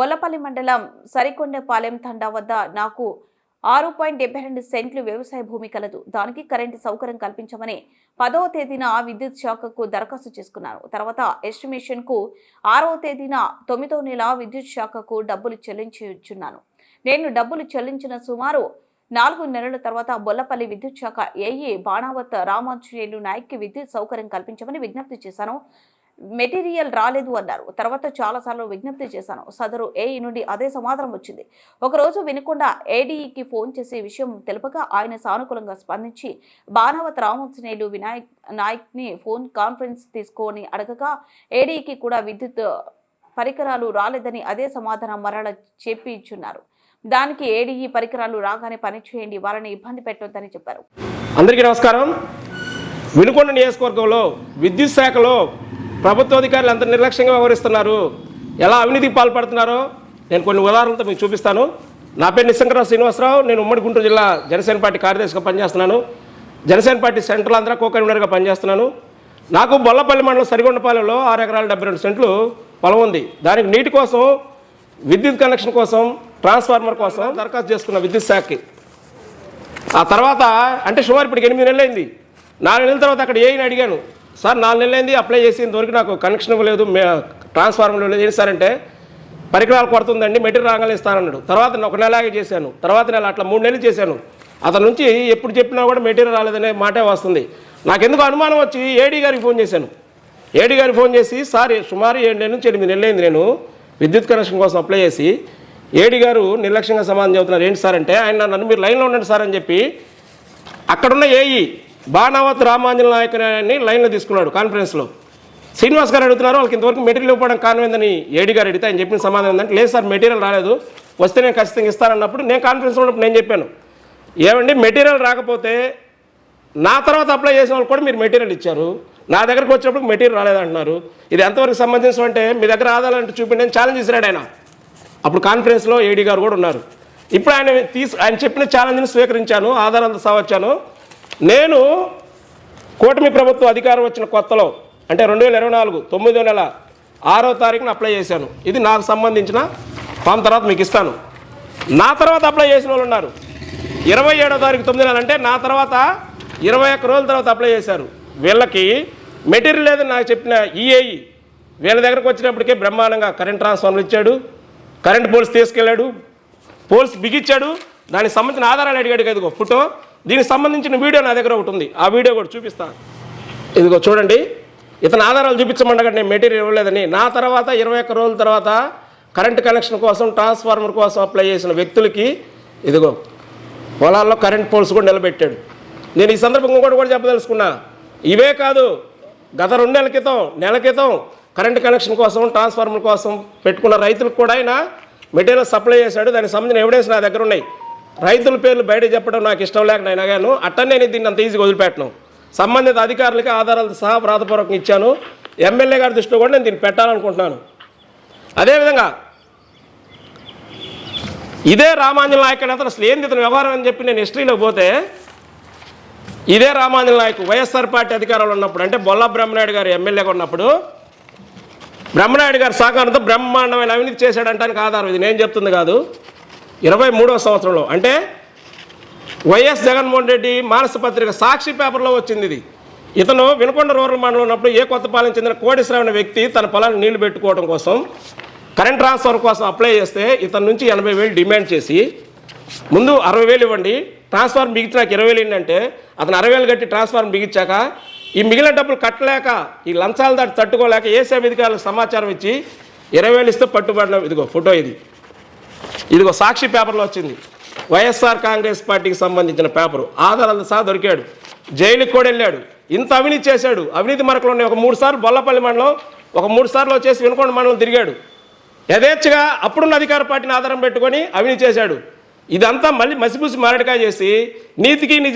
బొల్లపల్లి మండలం సరికొండపాలెం తండా వద్ద నాకు ఆరు పాయింట్ డెబ్బై రెండు సెంట్లు వ్యవసాయ భూమి కలదు. దానికి కరెంటు సౌకర్యం కల్పించమని పదవ తేదీన విద్యుత్ శాఖకు దరఖాస్తు చేసుకున్నాను తర్వాత ఎస్టిమేషన్కు ఆరవ తేదీన తొమ్మిదో నెల విద్యుత్ శాఖకు డబ్బులు చెల్లించుచున్నాను. నేను డబ్బులు చెల్లించిన సుమారు నాలుగు నెలల తర్వాత బొల్లపల్లి విద్యుత్ శాఖ ఏఈ బాణావత్ రామాంజనేయులు నాయక్కి విద్యుత్ సౌకర్యం కల్పించమని విజ్ఞప్తి చేశాను. మెటీరియల్ రాలేదు అన్నారు. తర్వాత చాలాసార్లు విజ్ఞప్తి చేశాను. సదరు ఏఈ నుండి అదే సమాధానం వచ్చింది. ఒకరోజు వినకుండా ఏడీఈకి ఫోన్ చేసి విషయం తెలుపగా ఆయన సానుకూలంగా స్పందించి బాణావత్ రామోత్సనేయులు వినాయక్ నాయక్ని ఫోన్ కాన్ఫరెన్స్ తీసుకొని అడగగా ఏడీఈకి కూడా విద్యుత్ పరికరాలు రాలేదని అదే సమాధానం మరల చెప్పి ఇచ్చున్నారు దానికి ఏడీఈ పరికరాలు రాగానే పనిచేయండి వారిని ఇబ్బంది పెట్టొద్దని చెప్పారు. అందరికీ నమస్కారం. వినుకొండ నియోజకవర్గంలో విద్యుత్ శాఖలో ప్రభుత్వ అధికారులు ఎంత నిర్లక్ష్యంగా వ్యవహరిస్తున్నారు? ఎలా అవినీతికి పాల్పడుతున్నారో నేను కొన్ని ఉదాహరణలతో మీకు చూపిస్తాను. నా పేరు నిశంకరావు శ్రీనివాసరావు. నేను ఉమ్మడి గుంటూరు జిల్లా జనసేన పార్టీ కార్యదర్శిగా పనిచేస్తున్నాను. Janasena party central Andhra co కన్వీనర్గా పనిచేస్తున్నాను. నాకు బొల్లపల్లి మండలం సరిగొండపాలెంలో ఆరు ఎకరాల డెబ్బై రెండు సెంట్లు పొలం ఉంది. దానికి నీటి కోసం విద్యుత్ కనెక్షన్ కోసం ట్రాన్స్ఫార్మర్ కోసం దరఖాస్తు చేసుకున్న విద్యుత్ శాఖకి. ఆ తర్వాత అంటే సుమారు ఇప్పటికి ఎనిమిది నెలలు అయింది నాలుగు నెలల తర్వాత అక్కడ ఏఐని అడిగాను. సార్ నాలుగు నెలలైంది అప్లై చేసి ఇంతవరకు నాకు కనెక్షన్ ఇవ్వలేదు మే ట్రాన్స్ఫార్మర్ లేదు. ఏంటి సార్ అంటే పరికరాలు కొడుతుందండి మెటీరియల్ రాగానే ఇస్తానన్నాడు. తర్వాత ఒక నెలలాగే చేశాను. తర్వాత నెల అట్లా మూడు నెలలు చేశాను. అతని నుంచి ఎప్పుడు చెప్పినా కూడా మెటీరియల్ రాలేదనే మాటే వస్తుంది. నాకెందుకు అనుమానం వచ్చి ఏడీ గారికి ఫోన్ చేశాను. ఏడీ గారికి ఫోన్ చేసి సార్ సుమారు ఏడు నెలల నుంచి ఎనిమిది నెలలైంది నేను విద్యుత్ కనెక్షన్ కోసం అప్లై చేసి ఏడీ గారు నిర్లక్ష్యంగా సమాధానం చెబుతున్నారు. ఏంటి సార్ అంటే ఆయన నన్ను మీరు లైన్లో ఉండండి సార్ అని చెప్పి అక్కడున్న ఏఈ బాణావత్ రామాంజన నాయకుని లైన్లో తీసుకున్నాడు కాన్ఫరెన్స్లో. శ్రీనివాస్ గారు అడుగుతున్నారు వాళ్ళకి ఇంతవరకు మెటీరియల్ ఇవ్వడం కారణమైందని ఏడి గారు అడిగితే ఆయన చెప్పిన సమాధానం ఏంటంటే లేదు సార్ మెటీరియల్ రాలేదు. వస్తే నేను ఖచ్చితంగా ఇస్తానన్నప్పుడు నేను కాన్ఫరెన్స్లో ఉన్నప్పుడు నేను చెప్పాను. ఏమండి మెటీరియల్ రాకపోతే నా తర్వాత అప్లై చేసిన వాళ్ళు కూడా మీరు మెటీరియల్ ఇచ్చారు. నా దగ్గరకు వచ్చినప్పుడు మెటీరియల్ రాలేదంటున్నారు. ఇది ఎంతవరకు సంబంధించిన అంటే మీ దగ్గర ఆదాలంటే చూపిండి అని ఛాలెంజ్ చేశాడు ఆయన. అప్పుడు కాన్ఫరెన్స్లో ఏడీ గారు కూడా ఉన్నారు. ఇప్పుడు ఆయన తీసు ఆయన చెప్పిన ఛాలెంజ్ని స్వీకరించాను ఆధారాలతో సవచ్చాను. నేను కూటమి ప్రభుత్వం అధికారం వచ్చిన కొత్తలో అంటే రెండు వేల ఇరవై నాలుగు తొమ్మిదో నెల ఆరో తారీఖున అప్లై చేశాను. ఇది నాకు సంబంధించిన ఫామ్ తర్వాత మీకు ఇస్తాను. నా తర్వాత అప్లై చేసిన వాళ్ళు ఉన్నారు. ఇరవై ఏడో తారీఖు తొమ్మిది నెలలు అంటే నా తర్వాత ఇరవై ఒక్క రోజుల తర్వాత అప్లై చేశారు. వీళ్ళకి మెటీరియల్ లేదని నాకు చెప్పిన ఈఏఈ వీళ్ళ దగ్గరకు వచ్చినప్పటికే బ్రహ్మాండంగా కరెంట్ ట్రాన్స్ఫార్మర్ ఇచ్చాడు. కరెంట్ పోల్స్ తీసుకెళ్ళాడు. పోల్స్ బిగించాడు దానికి సంబంధించిన ఆధారాలు అడిగాడు కదా ఫోటో. దీనికి సంబంధించిన వీడియో నా దగ్గర ఒకటి ఉంది. ఆ వీడియో కూడా చూపిస్తాను ఇదిగో చూడండి. ఇతను ఆధారాలు చూపించమండగా నేను మెటీరియల్ ఇవ్వలేదని. నా తర్వాత ఇరవై ఒక్క రోజుల తర్వాత కరెంట్ కనెక్షన్ కోసం ట్రాన్స్ఫార్మర్ కోసం అప్లై చేసిన వ్యక్తులకి ఇదిగో పొలాల్లో కరెంట్ పోల్స్ కూడా నిలబెట్టాడు. నేను ఈ సందర్భంగా కూడా కూడా చెప్పదలుచుకున్నా. ఇవే కాదు గత రెండు నెలల క్రితం నెల క్రితం కరెంట్ కనెక్షన్ కోసం ట్రాన్స్ఫార్మర్ కోసం పెట్టుకున్న రైతులకు కూడా ఆయన మెటీరియల్ సప్లై చేశాడు. దానికి సంబంధించిన ఎవిడెన్స్ నా దగ్గర ఉన్నాయి. రైతుల పేర్లు బయట చెప్పడం నాకు ఇష్టం లేక నేను అగాను అట్టనే నేను దీన్ని అంత ఈజీగా వదిలిపెట్టను. సంబంధిత అధికారులకి ఆధారాలతో సహా వ్రాతపూర్వకంగా ఇచ్చాను. ఎమ్మెల్యే గారి దృష్టిలో కూడా నేను దీన్ని పెట్టాలనుకుంటున్నాను. అదేవిధంగా ఇదే రామాంజన నాయకుడు అతను అసలు ఏంది ఇతను వ్యవహారం అని చెప్పి నేను హిస్టరీలో పోతే ఇదే రామాంజన నాయకు వైఎస్ఆర్ పార్టీ అధికారంలో ఉన్నప్పుడు అంటే బొల్ల బ్రహ్మనాయుడు గారు ఎమ్మెల్యేగా ఉన్నప్పుడు బ్రహ్మనాయుడు గారి సహకారంతో బ్రహ్మాండమైన అవినీతి చేశాడంటానికి ఆధారం ఇది. నేను చెప్తుంది కాదు. ఇరవై మూడవ సంవత్సరంలో అంటే వైఎస్ జగన్మోహన్ రెడ్డి మానస పత్రిక సాక్షి పేపర్లో వచ్చింది ఇది. ఇతను వినకొండ రూరల్ మండలం ఉన్నప్పుడు ఏ కొత్తపాలెం చెందిన కోటేశ్వరరావు వ్యక్తి తన పొలాన్ని నీళ్ళు పెట్టుకోవడం కోసం కరెంట్ ట్రాన్స్ఫర్ కోసం అప్లై చేస్తే ఇతని నుంచి ఎనభై వేలు డిమాండ్ చేసి ముందు అరవై వేలు ఇవ్వండి ట్రాన్స్ఫార్మ్ నాకు ఇరవై వేలు ఏంటంటే అతను అరవై వేలు కట్టి ట్రాన్స్ఫార్మ్ బిగించాక ఈ మిగిలిన డబ్బులు కట్టలేక ఈ లంచాలు దాటి తట్టుకోలేక ఏసీ అధికారులకు సమాచారం ఇచ్చి ఇరవై వేలు ఇస్తే పట్టుబడిన ఇదిగో ఫోటో ఇది. ఇదిగో సాక్షి పేపర్లో వచ్చింది. వైఎస్ఆర్ కాంగ్రెస్ పార్టీకి సంబంధించిన పేపరు. ఆధారాలు సహా దొరికాడు. జైలుకి కూడా వెళ్ళాడు. ఇంత అవినీతి చేశాడు. అవినీతి మరకలు ఉన్నాయి. ఒక మూడు సార్లు బొల్లపల్లి మండలం ఒక మూడు సార్లు వచ్చేసి వినుకొండ మండలం తిరిగాడు. యథేచ్ఛగా అప్పుడున్న అధికార పార్టీని ఆధారం పెట్టుకొని అవినీతి చేశాడు. ఇదంతా మళ్ళీ మసిపూసి మారడికాయ చేసి నీతికి నిజ